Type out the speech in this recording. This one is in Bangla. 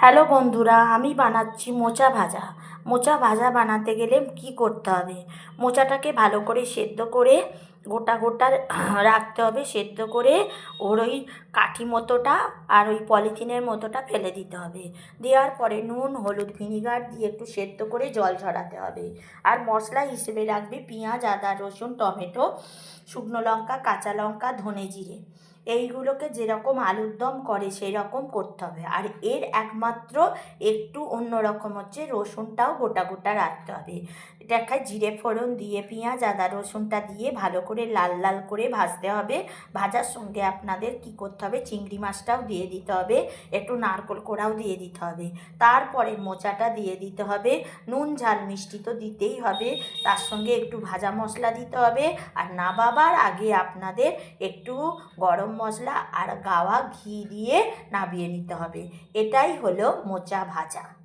হ্যালো বন্ধুরা, আমি বানাচ্ছি মোচা ভাজা। মোচা ভাজা বানাতে গেলে কী করতে হবে? মোচাটাকে ভালো করে সেদ্ধ করে গোটা গোটা রাখতে হবে। সেদ্ধ করে ওর ওই কাঠি মতোটা আর ওই পলিথিনের মতোটা ফেলে দিতে হবে। দেওয়ার পরে নুন, হলুদ ভিনিগার দিয়ে একটু সেদ্ধ করে জল ঝরাতে হবে। আর মশলা হিসেবে রাখবে পেঁয়াজ, আদা, রসুন, টমেটো, শুকনো লঙ্কা, কাঁচা লঙ্কা, ধনে জিরে। এইগুলোকে যেরকম আলুর দম করে সেই রকম করতে হবে। আর এর একমাত্র একটু অন্যরকম হচ্ছে রসুনটাও গোটা গোটা রাখতে হবে। এটাকে জিরে ফোড়ন, দিয়ে পেঁয়াজ, আদা, রসুনটা দিয়ে ভালো করে লাল লাল করে ভাজতে হবে। ভাজার সঙ্গে আপনাদের কি করতে হবে? চিংড়ি মাছটাও দিয়ে দিতে হবে, একটু নারকোল কোড়াও দিয়ে দিতে হবে। তারপরে মোচাটা দিয়ে দিতে হবে। নুন, ঝাল, মিষ্টি তো দিতেই হবে। তার সঙ্গে একটু ভাজা মশলা দিতে হবে। আর নাবাবার আগে আপনাদের একটু গরম মশলা আর গাওয়া ঘি দিয়ে নাবিয়ে নিতে হবে। এটাই হলো মোচা ভাজা।